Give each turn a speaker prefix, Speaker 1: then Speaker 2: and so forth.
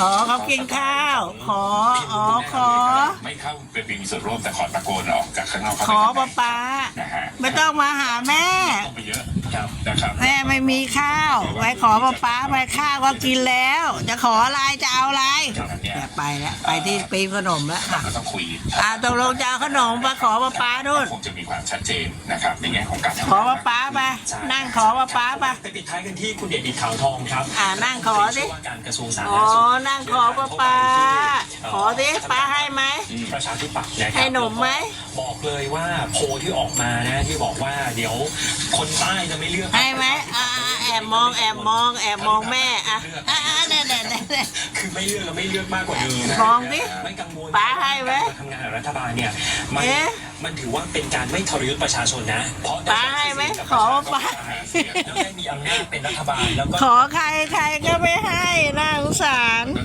Speaker 1: อ๋อเขากินข้าว ขอ อ๋อ ขอ
Speaker 2: ไม่เข้าไปมีส่วนร่วมแต่ขอตะโกนออกจากข้างนอก
Speaker 1: ขอป้าป้า
Speaker 2: นะฮะ
Speaker 1: ไม่ต้องมาหาแม่
Speaker 2: ต้องไปเยอะครับนะครับ
Speaker 1: แม่ ไม่มีข้าวไปขอป้าป้าไปข้าวก็กินแล้ว จะขออะไรจะเอาอะไร
Speaker 2: ครับเนี่ย
Speaker 1: เนี่ยไปแล้วไปที่ปีนขนมแล้วอะ
Speaker 2: ก็ต้องคุย
Speaker 1: อะตกลงจะเอาขนมมาขอป้าป้าด้วย
Speaker 2: คงจะมีความชัดเจนนะครับในแง่ของการทำ
Speaker 1: ขอป้าป้าไปนั่งขอป้าป้าไป
Speaker 3: ไปปิดท้ายกันที่คุณเดชอิดขาวทองครับ
Speaker 1: อ่านั่งขอสิ
Speaker 3: ว่าการกระทรวงสาธาร
Speaker 1: อ๋อ
Speaker 3: ณสุข
Speaker 1: นั่งขอป้าป้าขอสิป้าให้ ไหม
Speaker 3: ประชาธิปัตย์นะครับ
Speaker 1: ให้หนมไหม
Speaker 3: บอกเลยว่าโพลที่ออกมานะที่บอกว่าเดี๋ยวคนใต้จะไม่เลือก
Speaker 1: ให้ไหมอ่าแอบมองแอบมองแอบมองแม่อะอะอะเนี่ยเนี่ยเนี่ยเนี่ย
Speaker 3: คือไม่เลือกแล้วไม่เลือกมากกว่าเดิม
Speaker 1: มองดิ
Speaker 3: ไม่กังวล
Speaker 1: ป้าให้ไหม
Speaker 3: การทำงานกับรัฐบาลเนี่ยมัน
Speaker 1: เอ๊ะ
Speaker 3: มันถือว่าเป็นการไม่ทรยศประชาชนนะ เพราะ
Speaker 1: ป้าให้ไหมขอป้า
Speaker 3: แล้วได้มีอำนาจเป็นรัฐบาลแล้วก็
Speaker 1: ขอใครใครก็ไม่ให้น่าสงสาร